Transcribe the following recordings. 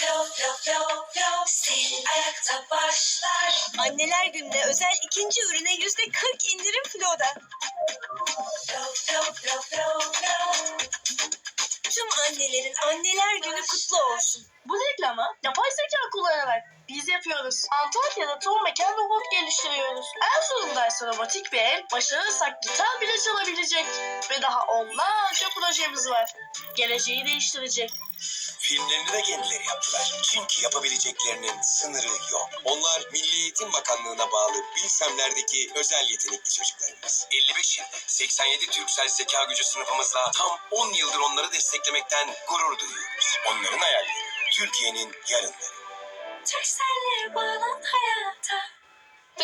Flo flo flo flo sil ayakta başlar. Anneler gününe özel ikinci ürüne yüzde 40 indirim Flo'da. Flo flo flo flo flo. Tüm annelerin anneler günü kutlu olsun. Bu reklama yapay zeka kullanarak biz yapıyoruz. Antalya'da tohum eken robot geliştiriyoruz. Erzurum'daysa robotik bir el, başarırsak gitar bile çalabilecek. Ve daha onlarca projemiz var. Geleceği değiştirecek. Filmlerini de kendileri yaptılar. Çünkü yapabileceklerinin sınırı yok. Onlar Milli Eğitim Bakanlığı'na bağlı Bilsemler'deki özel yetenekli çocuklarımız. 55 yılda 87 Türksel zeka gücü sınıfımızla tam 10 yıldır onları desteklemekten gurur duyuyoruz. Onların hayalleri Türkiye'nin yarınları. Türkcell'le bağlan hayata.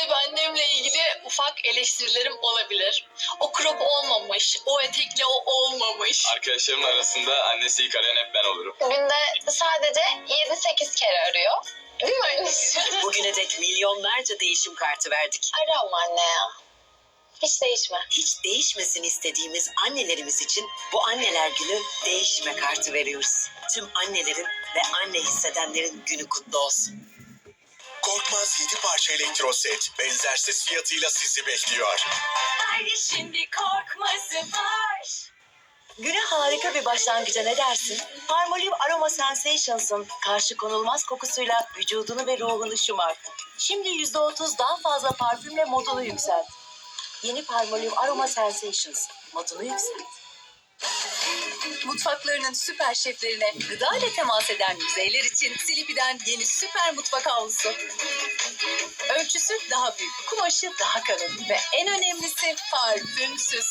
Tabii annemle ilgili ufak eleştirilerim olabilir. O crop olmamış, o etekle o olmamış. Arkadaşlarımın arasında annesi ilk arayan hep ben olurum. Günde sadece 7-8 kere arıyor. Değil mi annesi? Bugüne dek milyonlarca değişim kartı verdik. Arama anne ya. Hiç değişme. Hiç değişmesin istediğimiz annelerimiz için bu anneler günü değişme kartı veriyoruz. Tüm annelerin ve anne hissedenlerin günü kutlu olsun. Korkmaz 7 parça elektro set benzersiz fiyatıyla sizi bekliyor. Haydi şimdi korkması var. Güne harika bir başlangıca ne dersin? Palmolive Aroma Sensations'ın karşı konulmaz kokusuyla vücudunu ve ruhunu şımart. Şimdi %30 daha fazla parfümle modunu yükselt. Yeni Palmolive Aroma Sensations. Modunu yükselt. Mutfaklarının süper şeflerine gıda ile temas eden yüzeyler için Silipi'den yeni süper mutfak havlusu. Ölçüsü daha büyük, kumaşı daha kalın ve en önemlisi parfümsüz.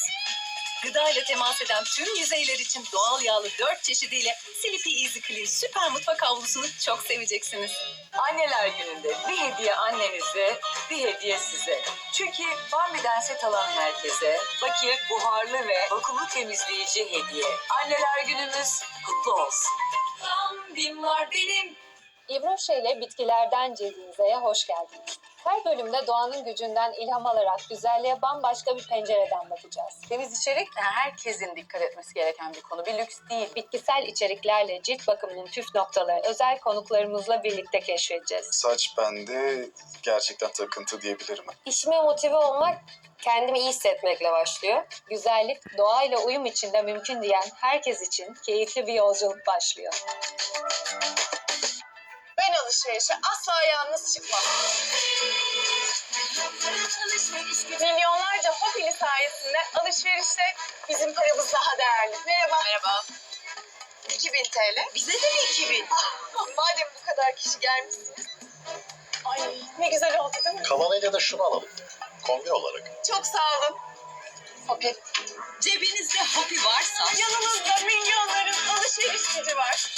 Gıda ile temas eden tüm yüzeyler için doğal yağlı 4 çeşidiyle Silipi Easy Clean süper mutfak havlusunu çok seveceksiniz. Anneler gününde bir hediye annenize, bir hediye size. Çünkü Bambi'den set alan herkese fakir, buharlı ve vakumlu temizleyici hediye. Anneler günümüz kutlu olsun. Bambim var benim. İbruşe ile bitkilerden cildinize hoş geldiniz. Her bölümde doğanın gücünden ilham alarak güzelliğe bambaşka bir pencereden bakacağız. Temiz içerik herkesin dikkat etmesi gereken bir konu. Bir lüks değil. Bitkisel içeriklerle cilt bakımının püf noktalarını özel konuklarımızla birlikte keşfedeceğiz. Saç bende gerçekten takıntı diyebilirim. İşime motive olmak kendimi iyi hissetmekle başlıyor. Güzellik doğayla uyum içinde mümkün diyen herkes için keyifli bir yolculuk başlıyor. Ben alışverişe asla yalnız çıkmam. Milyonlarca hobili sayesinde alışverişte bizim paramız daha değerli. Merhaba. Merhaba. 2000 TL. Bize de mi 2000? Madem bu kadar kişi gelmişsiniz. Ay ne güzel oldu değil mi? Kalanıyla da şunu alalım. Kombi olarak. Çok sağ olun. Hopi. Cebinizde hopi varsa Yanınızda milyonların alışveriş gücü var.